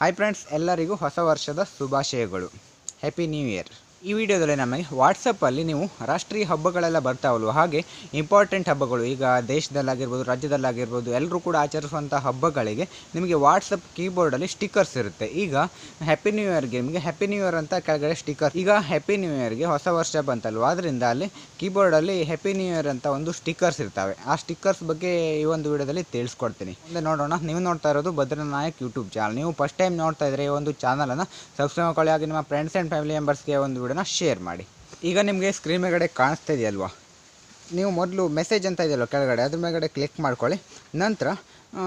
Hi friends ಎಲ್ಲರಿಗೂ ಹೊಸ ವರ್ಷದ ಶುಭಾಶಯಗಳು. ಹ್ಯಾಪಿ ನ್ಯೂ ಇಯರ್ ಈ ವಿಡಿಯೋದಲ್ಲಿ ನಮಗೆ ವಾಟ್ಸಪ್ಪಲ್ಲಿ ನೀವು ರಾಷ್ಟ್ರೀಯ ಹಬ್ಬಗಳೆಲ್ಲ ಬರ್ತಾವಲ್ವ? ಹಾಗೆ ಇಂಪಾರ್ಟೆಂಟ್ ಹಬ್ಬಗಳು, ಈಗ ದೇಶದಲ್ಲಾಗಿರ್ಬೋದು, ರಾಜ್ಯದಲ್ಲಾಗಿರ್ಬೋದು ಎಲ್ಲರೂ ಕೂಡ ಆಚರಿಸುವಂಥ ಹಬ್ಬಗಳಿಗೆ ನಿಮಗೆ ವಾಟ್ಸಪ್ ಕೀಬೋರ್ಡಲ್ಲಿ ಸ್ಟಿಕ್ಕರ್ಸ್ ಇರುತ್ತೆ. ಈಗ ಹ್ಯಾಪಿ ನ್ಯೂ ಇಯರ್ಗೆ ನಿಮಗೆ ಹ್ಯಾಪಿ ನ್ಯೂ ಇಯರ್ ಅಂತ ಕೆಳಗಡೆ ಸ್ಟಿಕ್ಕರ್ ಈಗ ಹ್ಯಾಪಿ ನ್ಯೂ ಇಯರ್ಗೆ ಹೊಸ ವರ್ಷ ಬಂತಲ್ವ? ಆದ್ದರಿಂದ ಅಲ್ಲಿ ಕೀಬೋರ್ಡಲ್ಲಿ ಹ್ಯಾಪಿ ನ್ಯೂ ಇಯರ್ ಅಂತ ಒಂದು ಸ್ಟಿಕ್ಕರ್ಸ್ ಇರ್ತವೆ. ಆ ಸ್ಟಿಕ್ಕರ್ಸ್ ಬಗ್ಗೆ ಈ ಒಂದು ವಿಡಿಯೋದಲ್ಲಿ ತಿಳಿಸ್ಕೊಡ್ತೀನಿ. ಮುಂದೆ ನೋಡೋಣ. ನೀವು ನೋಡ್ತಾ ಇರೋದು ಭದ್ರನಾಯಕ್ ಯೂಟ್ಯೂಬ್ ಚಾನಲ್ ನೀವು ಫಸ್ಟ್ ಟೈಮ್ ನೋಡ್ತಾ ಇದ್ರೆ ಈ ಒಂದು ಚಾನಲನ್ನು ಸಬ್ಸ್ಕ್ರೈಬ್ ಮಾಡ್ಕೊಳ್ಳಿ. ಹಾಗೆ ನಿಮ್ಮ ಫ್ರೆಂಡ್ಸ್ ಆ್ಯಂಡ್ ಫ್ಯಾಮಿಲಿ ಮೆಂಬರ್ಸ್ಗೆ ಒಂದು ವಿಡಿಯೋನ ಶೇರ್ ಮಾಡಿ. ಈಗ ನಿಮಗೆ ಸ್ಕ್ರೀನ್ ಮೇಲ್ಗಡೆ ಕಾಣಿಸ್ತಾ ಇದೆಯಲ್ವಾ? ನೀವು ಮೊದಲು ಮೆಸೇಜ್ ಅಂತ ಇದೆಯಲ್ಲ ಕೆಳಗಡೆ, ಅದ್ರ ಮೇಲ್ಗಡೆ ಕ್ಲಿಕ್ ಮಾಡ್ಕೊಳ್ಳಿ. ನಂತರ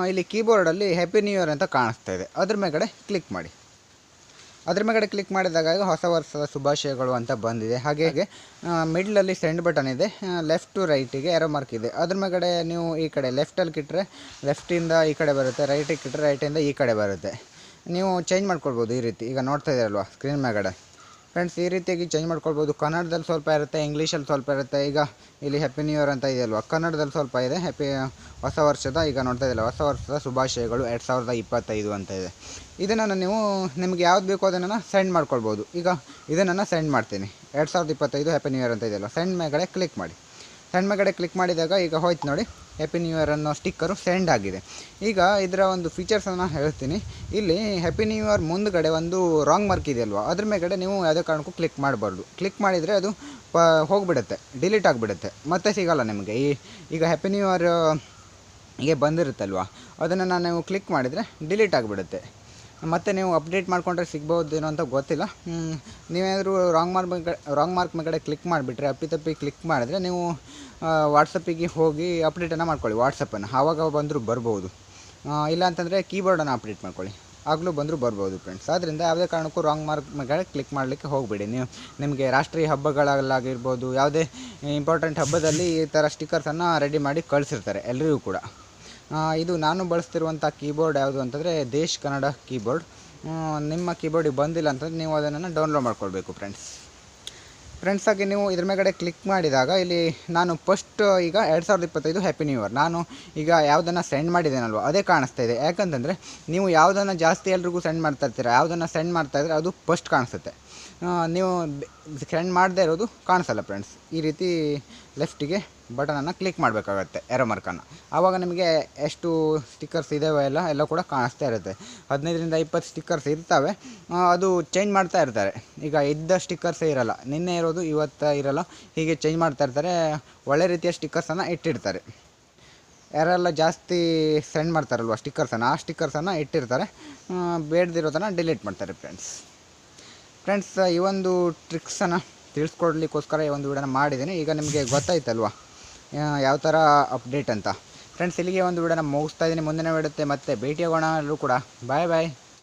ಇಲ್ಲಿ ಕೀಬೋರ್ಡಲ್ಲಿ ಹ್ಯಾಪಿ ನ್ಯೂ ಇಯರ್ ಅಂತ ಕಾಣಿಸ್ತಾ ಇದೆ. ಅದ್ರ ಮೇಲ್ಗಡೆ ಕ್ಲಿಕ್ ಮಾಡಿ. ಅದ್ರ ಮೇಲ್ಗಡೆ ಕ್ಲಿಕ್ ಮಾಡಿದಾಗ ಹೊಸ ವರ್ಷದ ಶುಭಾಶಯಗಳು ಅಂತ ಬಂದಿದೆ. ಹಾಗೆ ಮಿಡ್ಲಲ್ಲಿ ಸೆಂಡ್ ಬಟನ್ ಇದೆ ಲೆಫ್ಟ್ ಟು ರೈಟಿಗೆ ಎರೋ ಮಾರ್ಕ್ ಇದೆ. ಅದ್ರ ಮೇಲ್ಗಡೆ ನೀವು ಈ ಕಡೆ ಲೆಫ್ಟಲ್ಲಿ ಕಿಟ್ಟರೆ ಲೆಫ್ಟಿಂದ ಈ ಕಡೆ ಬರುತ್ತೆ ರೈಟಿಗೆ ಕಿಟ್ಟರೆ ರೈಟಿಂದ ಈ ಕಡೆ ಬರುತ್ತೆ. ನೀವು ಚೇಂಜ್ ಮಾಡ್ಕೊಳ್ಬೋದು ಈ ರೀತಿ. ಈಗ ನೋಡ್ತಾ ಇದ್ದೀರಲ್ವ ಸ್ಕ್ರೀನ್ ಮೇಲ್ಗಡೆ ಫ್ರೆಂಡ್ಸ್ ಈ ರೀತಿಯಾಗಿ ಚೇಂಜ್ ಮಾಡ್ಕೊಳ್ಬೋದು. ಕನ್ನಡದಲ್ಲಿ ಸ್ವಲ್ಪ ಇರುತ್ತೆ ಇಂಗ್ಲೀಷಲ್ಲಿ ಸ್ವಲ್ಪ ಇರುತ್ತೆ. ಈಗ ಇಲ್ಲಿ ಹ್ಯಾಪಿ ನ್ಯೂ ಇಯರ್ ಅಂತ ಇದೆಯಲ್ವಾ ಕನ್ನಡದಲ್ಲಿ ಸ್ವಲ್ಪ ಇದೆ ಹ್ಯಾಪಿ ಹೊಸ ವರ್ಷದ ಈಗ ನೋಡ್ತಾ ಇದ್ದಿಲ್ಲ ಹೊಸ ವರ್ಷದ ಶುಭಾಶಯಗಳು ಎರಡು ಸಾವಿರದ ಇಪ್ಪತ್ತೈದು ಅಂತ ಇದೆ. ಇದನ್ನು ನೀವು, ನಿಮ್ಗೆ ಯಾವ್ದು ಬೇಕೋ ಅದನ್ನು ಸೆಂಡ್ ಮಾಡ್ಕೊಳ್ಬೋದು. ಈಗ ಇದನ್ನು ಸೆಂಡ್ ಮಾಡ್ತೀನಿ. ಎರಡು ಸಾವಿರದ ಇಪ್ಪತ್ತೈದು ಹ್ಯಾಪಿ ನ್ಯೂ ಇಯರ್ ಅಂತ ಇದೆಯಲ್ಲ ಸೆಂಡ್ ಮೇಗಡೆ ಕ್ಲಿಕ್ ಮಾಡಿ. ಸೆಂಡ್ ಮೇಲ್ಗಡೆ ಕ್ಲಿಕ್ ಮಾಡಿದಾಗ ಈಗ ಹೋಯ್ತು ನೋಡಿ. ಹ್ಯಾಪಿ ನ್ಯೂ ಇಯರ್ ಅನ್ನೋ ಸ್ಟಿಕ್ಕರು ಸೆಂಡ್ ಆಗಿದೆ. ಈಗ ಇದರ ಒಂದು ಫೀಚರ್ಸನ್ನು ಹೇಳ್ತೀನಿ. ಇಲ್ಲಿ ಹ್ಯಾಪಿ ನ್ಯೂ ಇಯರ್ ಮುಂದ್ಗಡೆ ಒಂದು ರಾಂಗ್ ಮಾರ್ಕ್ ಇದೆಯಲ್ವ ಅದ್ರ ಮೇಲ್ಗಡೆ ನೀವು ಯಾವುದೇ ಕಾರಣಕ್ಕೂ ಕ್ಲಿಕ್ ಮಾಡಬಾರ್ದು. ಕ್ಲಿಕ್ ಮಾಡಿದರೆ ಅದು ಪ, ಹೋಗಿಬಿಡುತ್ತೆ. ಡಿಲೀಟ್ ಆಗಿಬಿಡುತ್ತೆ. ಮತ್ತೆ ಸಿಗೋಲ್ಲ ನಿಮಗೆ. ಈ, ಈಗ ಹ್ಯಾಪಿ ನ್ಯೂ ಇಯರ್ ಹೀಗೆ ಬಂದಿರುತ್ತಲ್ವ? ಅದನ್ನು ನಾನು ನೀವು ಕ್ಲಿಕ್ ಮಾಡಿದರೆ ಡಿಲೀಟ್ ಆಗಿಬಿಡುತ್ತೆ. ಮತ್ತು ನೀವು ಅಪ್ಡೇಟ್ ಮಾಡ್ಕೊಂಡ್ರೆ ಸಿಗ್ಬೋದೇನೋ ಅಂತ ಗೊತ್ತಿಲ್ಲ. ನೀವೇನಾದರೂ ರಾಂಗ್ ಮಾರ್ಕ್ ರಾಂಗ್ ಮಾರ್ಕ್ ಮೇಗಡೆ ಕ್ಲಿಕ್ ಮಾಡಿಬಿಟ್ರೆ ಅಪ್ಪಿತಪ್ಪಿ ಕ್ಲಿಕ್ ಮಾಡಿದ್ರೆ ನೀವು ವಾಟ್ಸಪ್ಪಿಗೆ ಹೋಗಿ ಅಪ್ಡೇಟನ್ನು ಮಾಡ್ಕೊಳ್ಳಿ ವಾಟ್ಸಪ್ಪನ್ನು ಆವಾಗ ಬಂದರೂ ಬರ್ಬೋದು. ಇಲ್ಲ ಅಂತಂದರೆ ಕೀಬೋರ್ಡನ್ನು ಅಪ್ಡೇಟ್ ಮಾಡ್ಕೊಳ್ಳಿ. ಆಗಲೂ ಬಂದರೂ ಬರ್ಬೋದು ಫ್ರೆಂಡ್ಸ್ ಆದ್ದರಿಂದ ಯಾವುದೇ ಕಾರಣಕ್ಕೂ ರಾಂಗ್ ಮಾರ್ಕ್ ಮೇಲೆ ಕ್ಲಿಕ್ ಮಾಡಲಿಕ್ಕೆ ಹೋಗಬೇಡಿ. ನೀವು, ನಿಮಗೆ ರಾಷ್ಟ್ರೀಯ ಹಬ್ಬಗಳಲ್ಲಾಗಿರ್ಬೋದು, ಯಾವುದೇ ಇಂಪಾರ್ಟೆಂಟ್ ಹಬ್ಬದಲ್ಲಿ ಈ ಥರ ಸ್ಟಿಕ್ಕರ್ಸನ್ನು ರೆಡಿ ಮಾಡಿ ಕಳಿಸಿರ್ತಾರೆ ಎಲ್ಲರಿಗೂ ಕೂಡ. ಇದು ನಾನು ಬಳಸ್ತಿರುವಂಥ ಕೀಬೋರ್ಡ್ ಯಾವುದು ಅಂತಂದರೆ ದೇಶ್ ಕನ್ನಡ ಕೀಬೋರ್ಡ್. ನಿಮ್ಮ ಕೀಬೋರ್ಡಿಗೆ ಬಂದಿಲ್ಲ ಅಂತಂದರೆ ನೀವು ಅದನ್ನು ಡೌನ್ಲೋಡ್ ಮಾಡ್ಕೊಳ್ಬೇಕು ಫ್ರೆಂಡ್ಸ್. ಫ್ರೆಂಡ್ಸ್ ನೀವು ಇದ್ರ ಮೇಲ್ಗಡೆ ಕ್ಲಿಕ್ ಮಾಡಿದಾಗ ಇಲ್ಲಿ ನಾನು ಫಸ್ಟ್ ಈಗ ಎರಡು ಸಾವಿರದ ಇಪ್ಪತ್ತೈದು ಹ್ಯಾಪಿ ನ್ಯೂ ಇಯರ್ ನಾನು ಈಗ ಯಾವುದನ್ನು ಸೆಂಡ್ ಮಾಡಿದ್ದೇನಲ್ವ, ಅದೇ ಕಾಣಿಸ್ತಾ ಇದೆ. ಯಾಕಂತಂದರೆ ನೀವು ಯಾವುದನ್ನು ಜಾಸ್ತಿ ಎಲ್ರಿಗೂ ಸೆಂಡ್ ಮಾಡ್ತಾ ಇರ್ತೀರ, ಯಾವುದನ್ನು ಸೆಂಡ್ ಮಾಡ್ತಾ ಇದ್ರೆ ಅದು ಫಸ್ಟ್ ಕಾಣಿಸುತ್ತೆ. ನೀವು ಸೆಂಡ್ ಮಾಡದೇ ಇರೋದು ಕಾಣಿಸಲ್ಲ ಫ್ರೆಂಡ್ಸ್. ಈ ರೀತಿ ಲೆಫ್ಟಿಗೆ ಬಟನನ್ನು ಕ್ಲಿಕ್ ಮಾಡಬೇಕಾಗತ್ತೆ ಎರೋ ಮಾರ್ಕನ್ನು ಆವಾಗ ನಿಮಗೆ ಎಷ್ಟು ಸ್ಟಿಕ್ಕರ್ಸ್ ಇದ್ದಾವೆ ಎಲ್ಲ ಎಲ್ಲ ಕೂಡ ಕಾಣಿಸ್ತಾ ಇರುತ್ತೆ. ಹದಿನೈದರಿಂದ ಇಪ್ಪತ್ತು ಸ್ಟಿಕ್ಕರ್ಸ್ ಇರ್ತವೆ. ಅದು ಚೇಂಜ್ ಮಾಡ್ತಾ ಇರ್ತಾರೆ. ಈಗ ಇದ್ದ ಸ್ಟಿಕ್ಕರ್ಸೇ ಇರಲ್ಲ. ನಿನ್ನೆ ಇರೋದು, ಇವತ್ತು ಇರಲ್ಲ. ಹೀಗೆ ಚೇಂಜ್ ಮಾಡ್ತಾ ಇರ್ತಾರೆ. ಒಳ್ಳೆ ರೀತಿಯ ಸ್ಟಿಕ್ಕರ್ಸನ್ನು ಇಟ್ಟಿರ್ತಾರೆ. ಯಾರೆಲ್ಲ ಜಾಸ್ತಿ ಸೆಂಡ್ ಮಾಡ್ತಾರಲ್ವ ಸ್ಟಿಕ್ಕರ್ಸನ್ನು ಆ ಸ್ಟಿಕ್ಕರ್ಸನ್ನು ಇಟ್ಟಿರ್ತಾರೆ. ಬೇಡದಿರೋದನ್ನು ಡಿಲೀಟ್ ಮಾಡ್ತಾರೆ ಫ್ರೆಂಡ್ಸ್ ಫ್ರೆಂಡ್ಸ್ ಈ ಒಂದು ಟ್ರಿಕ್ಸನ್ನು ತಿಳಿಸ್ಕೊಡ್ಲಿಕ್ಕೋಸ್ಕರ ಈ ಒಂದು ವಿಡಿಯೋನ ಮಾಡಿದ್ದೀನಿ. ಈಗ ನಿಮಗೆ ಗೊತ್ತಾಯ್ತಲ್ವಾ? ಯಾವ ಥರ ಅಪ್ಡೇಟ್ ಅಂತ. ಫ್ರೆಂಡ್ಸ್ ಇಲ್ಲಿಗೆ ಒಂದು ವಿಡಿಯೋನ ಮುಗಿಸ್ತಾ ಇದ್ದೀನಿ. ಮುಂದಿನ ವಿಡುತ್ತೆ ಮತ್ತೆ ಭೇಟಿಯಾಗೋಣ ಎಲ್ಲರೂ ಕೂಡ. ಬಾಯ್ ಬಾಯ್